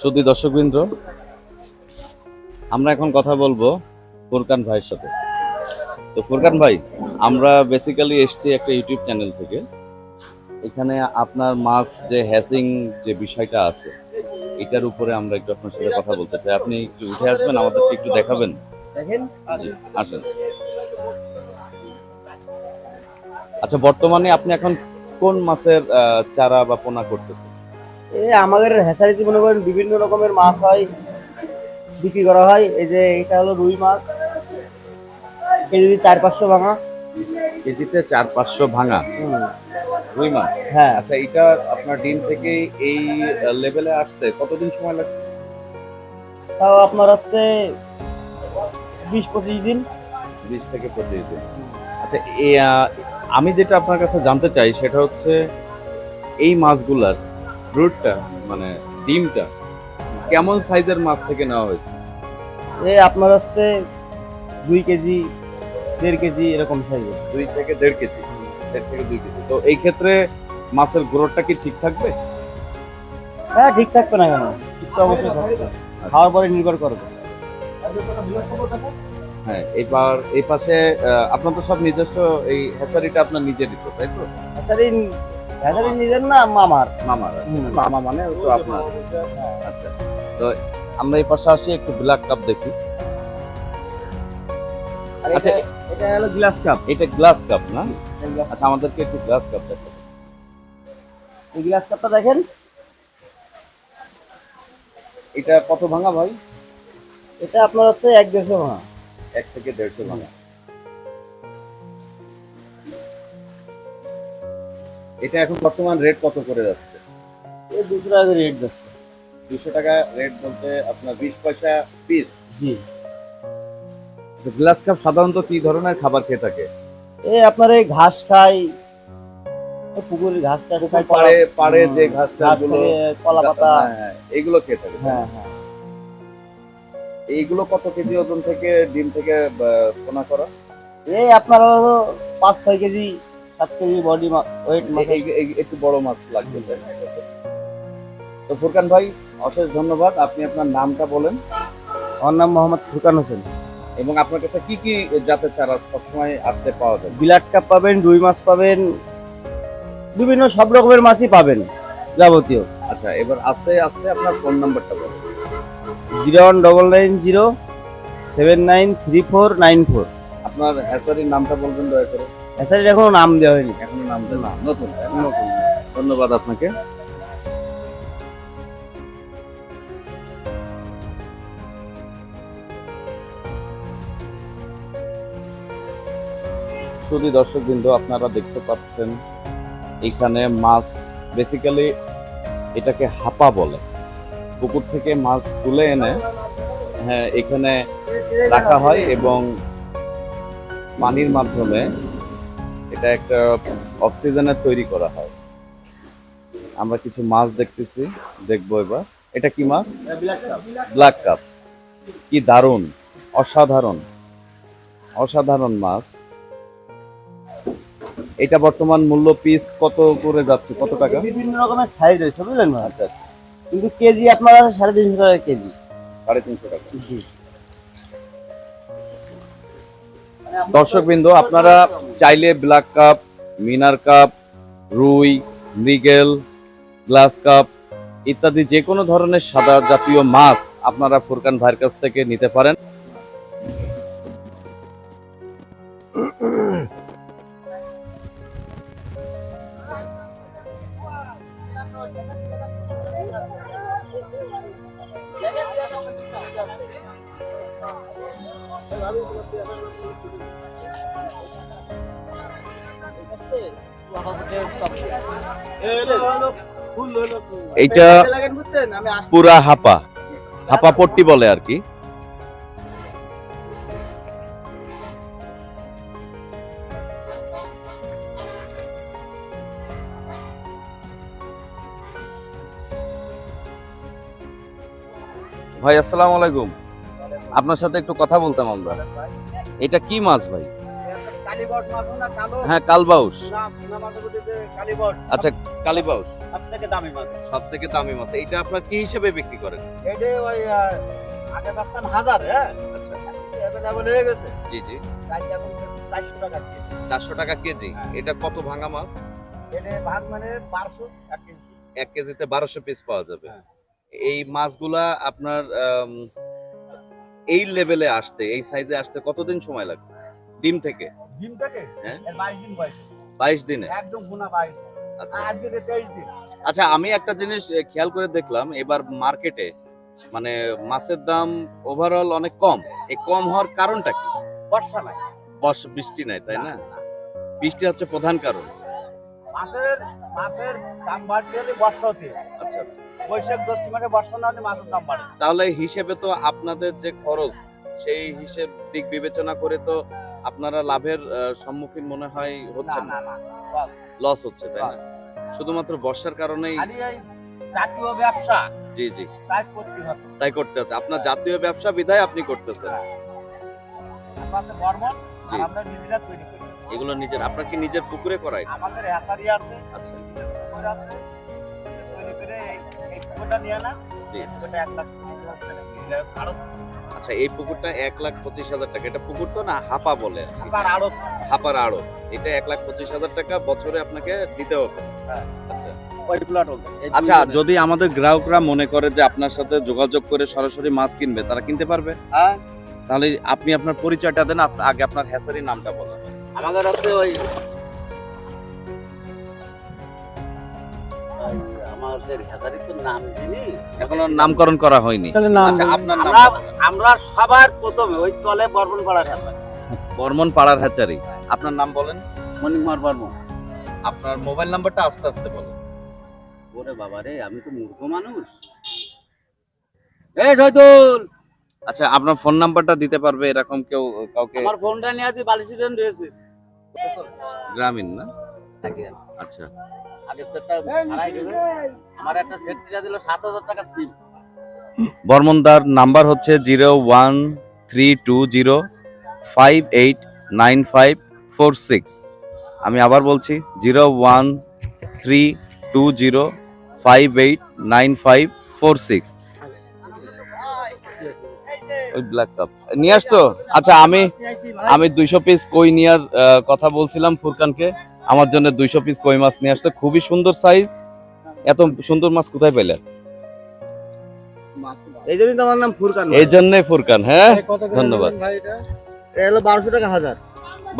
শুধু দর্শকবৃন্দ আমরা এখন কথা বলব ফুরকান ভাইয়ের সাথে। তো ফুরকান ভাই আমরা বেসিক্যালি এসেছি একটা ইউটিউব চ্যানেল থেকে। এখানে আপনার মাছ যে হ্যাসিং যে বিষয়টা আছে এটার উপরে আমরা একটু আপনার সাথে কথা বলতে চাই। আপনি একটু উঠে আসবেন আমাদেরকে একটু দেখাবেন। আসেন। আচ্ছা বর্তমানে আপনি এখন কোন মাছের চারা বা পোনা করতেছেন? এই আমাদের হ্যাচারিতে মনে করেন বিভিন্ন রকমের মাছ হয় বিক্রি করা হয়। এই যে এটা হলো রুই মাছ। কেজি চার পাঁচশো ভাঙা। কেজিতে চার পাঁচশো ভাঙা? রুই মাছ? হ্যাঁ। আচ্ছা এটা আপনার ডিম থেকে এই লেভেলে আসতে কতদিন সময় লাগছে? তাও আপনার হচ্ছে বিশ পঁচিশ দিন। বিশ থেকে পঁচিশ দিন। আচ্ছা আমি যেটা আপনার কাছে জানতে চাই সেটা হচ্ছে এই মাছগুলার ব্রুটটা মানে ডিমটা কেমন সাইজের মাছ থেকে নেওয়া হয়েছে? এই আপনার হচ্ছে দুই কেজি দেড় কেজি এরকম সাইজের। দুই থেকে দেড় কেজি দেড় থেকে দুই কেজি। তো এই ক্ষেত্রে মাছের গ্রোথটা কি ঠিক থাকবে? হ্যাঁ ঠিক থাকবে না কেন? ঠিক তো অবশ্যই থাকবে। খাওয়ার পরে নির্ভর করবে। হ্যাঁ এবার এই পাশে আপনার তো সব নিজস্ব এই হ্যাচারিটা আপনার নিজেরই তো তাই তো? হ্যাচারি হ্যাচারি নিজের না মামার। মামার। মামা মানে তো আপনার। আচ্ছা। তো আমরা এই পাশে আসি একটু ব্ল্যাক কাপ দেখি। আচ্ছা, এটা- হলো গ্লাস কাপ এটা গ্লাস কাপ না? আচ্ছা আমাদেরকে একটু গ্লাস কাপ দেখো এই গ্লাস কাপটা দেখেন। এটা কত ভাঙা ভাই? এটা আপনার হচ্ছে এক দেড়শো ভাঙা। এক থেকে দেড়শো ভাঙা। এটা এখন বর্তমান রেট কত করে যাচ্ছে? দুশো টাকা রেট যাচ্ছে। দুশো টাকা রেট বলতে আপনার বিশ পয়সা পিস জি। গ্লাস কাপ সাধারণত কি ধরনের খাবার খেয়ে থাকে? এই আপনার এই ঘাস খাই পুকুরের ঘাস টাস খাই পাড়ে পাড়ে যে ঘাসগুলো কলা পাতা। হ্যাঁ, এগুলো খেয়ে থাকে। হ্যাঁ হ্যাঁ। এইগুলো কত কেজি ওজন থেকে ডিম থেকে পোনা করা? এই আপনার পাঁচ ছয় কেজি সাত কেজি বডি ওয়েট মাছ একটু বড় মাছ লাগবে তো ফুরকান ভাই অশেষ ধন্যবাদ। আপনি আপনার নামটা বলেন। আমার নাম মোহাম্মদ ফুরকান হোসেন। এবং আপনার কাছে কি কি জাতের চারা সবসময় আসতে পাওয়া যায়? বিলাট কাপ পাবেন রুই মাছ পাবেন বিভিন্ন সব রকমের মাছই পাবেন যাবতীয়। আচ্ছা এবার আস্তে আস্তে আপনার ফোন নাম্বারটা বলেন। Zero one double nine zero seven nine three four nine four. আপনার হ্যাচারির নামটা বলবেন দয়া করে। এছাড়া এখনও নাম দেওয়া হয়নি, এখনও নাম দেন না, নতুন তাই ধন্যবাদ আপনাকে। শুধু দর্শকবৃন্দ, আপনারা দেখতে পাচ্ছেন, এখানে মাছ বেসিক্যালি এটাকে হাপা বলে। পুকুর থেকে মাছ তুলে এনে হ্যাঁ এখানে রাখা হয় এবং পানির মাধ্যমে এটা একটা অক্সিজেনের তৈরি করা হয়। আমরা কিছু মাছ দেখতেছি দেখব এবার। এটা কি মাছ? ব্ল্যাক কাপ কি দারুণ অসাধারণ অসাধারণ মাছ। এটা বর্তমান মূল্য পিস কত করে যাচ্ছে? কত টাকা? বিভিন্ন রকমের সাইজ রয়েছে বুঝলেন না আচ্ছা। কিন্তু কেজি আপনার আছে সাড়ে তিনশো টাকা কেজি। সাড়ে তিনশো টাকা। দর্শকবৃন্দ, আপনারা চাইলে ব্ল্যাক কাপ মিনার কাপ রুই মৃগেল গ্লাস কাপ ইত্যাদি যে কোনো ধরনের সাদা জাতীয় মাছ আপনারা ফুরকান ভাইয়ের কাছ থেকে নিতে পারেন। এইটা পুরা হাপা হাপা পট্টি বলে আর কি। ভাই আসসালামু আলাইকুম। আপনার সাথে একটু কথা বলতাম আমরা। এটা কি মাছ ভাই? হ্যাঁ কালবাউস। আচ্ছা কালীবাউস। সব থেকে দামি মাছ। সব থেকে দামি মাছ এইটা আপনার কি হিসেবে বিক্রি করেন? এটা ওই আগে বাঁচতাম হাজার হ্যাঁ আচ্ছা। অ্যাভেলেবল হয়ে গেছে জি জি। চারশো টাকা কেজি। চারশো টাকা কেজি। এটা কত ভাঙা মাছ? এটা ভাগ মানে বারোশো এক কেজি এক কেজিতে বারোশো পিস পাওয়া যাবে। হ্যাঁ। এই মাছগুলা আপনার এই লেভেলে আসতে এই সাইজে আসতে কতদিন সময় লাগছে? ডিম থেকে? ডিম থেকে? হ্যাঁ। দিন বয়স। বাইশ দিনে? একদম আচ্ছা। দিন। আচ্ছা আমি একটা জিনিস খেয়াল করে দেখলাম এবার মার্কেটে মানে মাছের দাম ওভারঅল অনেক কম। এই কম হওয়ার কারণটা কি? বর্ষা নাই। বর্ষা বৃষ্টি নাই তাই না। বৃষ্টি হচ্ছে প্রধান কারণ। মাছের মাছের দাম বাড়তে হলে বর্ষা হতে। আচ্ছা আচ্ছা। বৈশাখ মাসে বর্ষা না হলে মাছের দাম বাড়ে। তাহলে হিসেবে তো আপনাদের যে খরচ সেই হিসেব দিক বিবেচনা করে তো আপনারা লাভের সম্মুখীন মনে হয় হচ্ছে না লস হচ্ছে তাই না? শুধুমাত্র বর্ষার কারণেই জাতীয় ব্যবসা। জি জি। তাই করতে হবে। তাই করতে হচ্ছে। আপনার জাতীয় ব্যবসা বিধায় আপনি করতেছেন। আমাদের বর্মন। আমরা নিজেরা তৈরি করি। এগুলো নিজের আপনার কি নিজের পুকুরে করাই? আমাদের হ্যাচারি আছে। আচ্ছা। পুকুর আছে। তৈরি করে এই- পুকুরটা নিয়ে না জি। পুকুরটা এক লাখ আড়ত আচ্ছা এই পুকুরটা এক লাখ পঁচিশ হাজার টাকা। এটা পুকুর তো না হাফা বলে আবার আড়ত। হাফার আড়ো এটা এক লাখ পঁচিশ হাজার টাকা বছরে আপনাকে দিতে হবে। হ্যাঁ। আচ্ছা। আচ্ছা যদি আমাদের গ্রাহকরা মনে করে যে আপনার সাথে যোগাযোগ করে সরাসরি মাছ কিনবে তারা কিনতে পারবে? হ্যাঁ। তাহলে আপনি আপনার পরিচয়টা দেন আগে আপনার হ্যাসারি নামটা বলেন। আমাদের আছে ওই ওই আমাদের হ্যাচারি তো নাম দিনি এখনও নামকরণ করা হয়নি। আচ্ছা আপনার নাম আমরা আমরা সবার প্রথমে ওই তলে বর্মন পাড়ার হ্যাচারি বর্মন পাড়ার হ্যাচারি আপনার নাম বলেন? মণিকুমার বর্মন আপনার মোবাইল নাম্বারটা আস্তে আস্তে বলেন। ওরে বাবা রে আমি তো মূর্খ মানুষ। এই আচ্ছা আপনার ফোন নাম্বারটা দিতে পারবে এরকম কেউ কাউকে আমার ফোনটা নিয়ে আছি বালিশিডেন রয়েছে। গ্রামীণ না? আচ্ছা। আগে সেটটা হারাই গেছে আমার একটা সেট কিনে দিল সাত হাজার টাকা সিম বর্মনদার নাম্বার হচ্ছে zero one three two zero five eight nine five four six. আমি আবার বলছি zero one three two zero five eight nine five four six. ওই ব্ল্যাক কাপ নিয়ে আসছো? আচ্ছা আমি আমি দুইশো পিস কই নেওয়ার কথা বলছিলাম ফুরকানকে। আমার জন্য দুইশো পিস কই মাছ নিয়ে আসতে খুবই সুন্দর সাইজ এত সুন্দর মাছ কোথায় পেলেন এই জন্যই তো নাম ফুরকান এই জন্যই ফুরকান হ্যাঁ? ধন্যবাদ। বারোশো টাকা হাজার।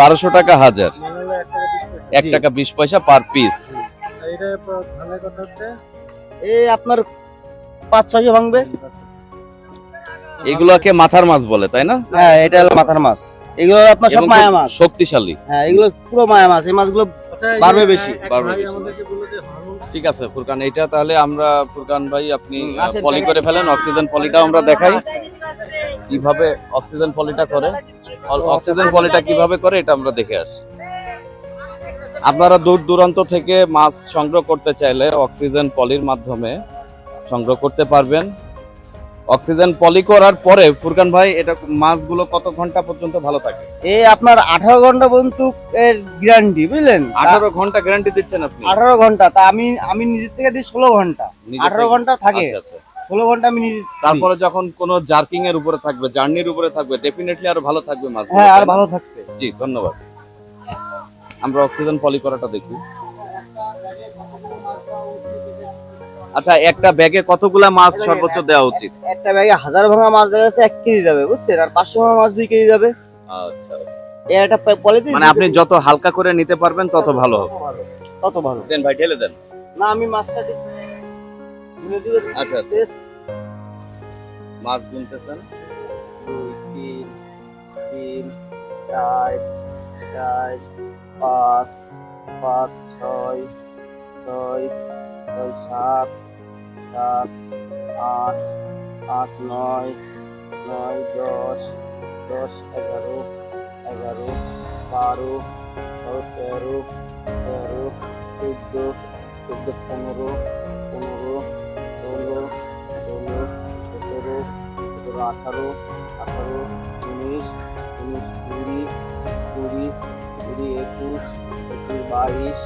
বারোশো টাকা হাজার। এক টাকা বিশ পয়সা। পার পিস এই আপনার পাঁচ ছয়শো ভাঙবে। এগুলোকে মাথার মাছ বলে তাই না? হ্যাঁ এটা হলো মাথার মাছ। এগুলো আপনার সব মায়া মাছ। শক্তিশালী। হ্যাঁ এগুলো পুরো মায়া মাছ এই মাছগুলো বাড়বে বেশি। বাড়বে বেশি। ঠিক আছে ফুরকান এটা তাহলে আমরা ফুরকান ভাই আপনি পলি করে ফেলেন অক্সিজেন পলিটা আমরা দেখাই। কীভাবে অক্সিজেন পলিটা করে? অক্সিজেন পলিটা কীভাবে করে এটা আমরা দেখে আসি। আপনারা দূর দূরান্ত থেকে মাছ সংগ্রহ করতে চাইলে অক্সিজেন পলির মাধ্যমে সংগ্রহ করতে পারবেন। অক্সিজেন পলি করার পরে ফুরকান ভাই এটা মাছগুলো কত ঘণ্টা পর্যন্ত ভালো থাকে? এই আপনার আঠারো ঘণ্টা পর্যন্ত এর গ্যারান্টি বুঝলেন? আঠারো ঘণ্টা গ্যারান্টি দিচ্ছেন আপনি? আঠারো ঘণ্টা তা আমি আমি নিজের থেকে দিই ষোলো ঘণ্টা। আঠারো ঘণ্টা থাকে। আচ্ছা, আচ্ছা। ষোলো ঘণ্টা আমি নিজে তারপরে যখন কোনো জার্কিং এর উপরে থাকবে জার্নির উপরে থাকবে ডেফিনেটলি আরও ভালো থাকবে মাছ হ্যাঁ আর ভালো থাকতে জি ধন্যবাদ। আমরা অক্সিজেন পলি করাটা দেখি। আচ্ছা একটা ব্যাগে কতগুলা মাছ সর্বোচ্চ দেওয়া উচিত? একটা ব্যাগে হাজার ভাঙা মাছ দেখা যাচ্ছে এক কেজি যাবে বুঝছেন? আর পাঁচশো ভাঙা মাছ দুই কেজি যাবে। আচ্ছা। একটা পলিতে মানে আপনি যত হালকা করে নিতে পারবেন তত ভালো হবে। তত ভালো দেন ভাই ঢেলে দেন। না আমি মাছটা ঠিক আচ্ছা মাছ গুনতেছেন? দুই তিন তিন চার চার পাঁচ পাঁচ ছয় ছয় ছয়, সাত সাত, আট আট, নয় নয়, দশ দশ, এগারো এগারো, বারো, তেরো তেরো চোদ্দ চোদ্দ, পনেরো পনেরো, ষোলো ষোলো, সতেরো সতেরো, আঠারো আঠারো, উনিশ উনিশ, কুড়ি কুড়ি কুড়ি, একুশ একুশ বাইশ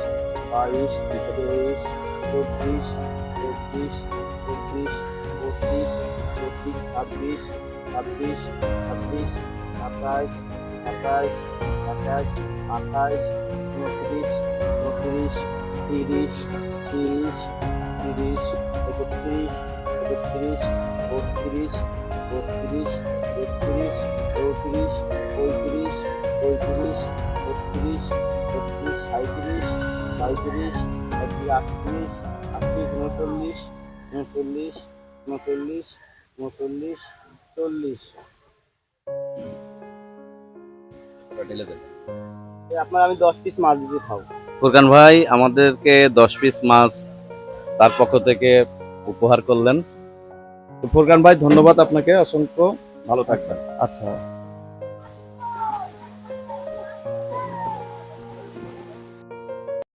বাইশ, তেইশ চব্বিশ চব্বিশ চব্বিশ পঁচিশ পঁচিশ ছাব্বিশ ছাব্বিশ ছাব্বিশ, সাতাশ সাতাশ সাতাশ, আঠাশ, উনত্রিশ উনত্রিশ, তিরিশ তিরিশ তিরিশ, একত্রিশ একত্রিশ, বত্রিশ বত্রিশ তেত্রিশ চৌত্রিশ, পঁয়ত্রিশ পঁয়ত্রিশ ছত্রিশ ছত্রিশ সাঁত্রিশ সাঁত্রিশ একত্রিশ আটত্রিশ আটত্রিশ উনচল্লিশ উনচল্লিশ উনচল্লিশ উনচল্লিশ চল্লিশ। আপনার আমি দশ পিস মাছ দিতে খাব ফুরকান ভাই আমাদেরকে দশ পিস মাছ তার পক্ষ থেকে উপহার করলেন। তো ফুরকান ভাই ধন্যবাদ আপনাকে অসংখ্য ভালো থাকবেন। আচ্ছা।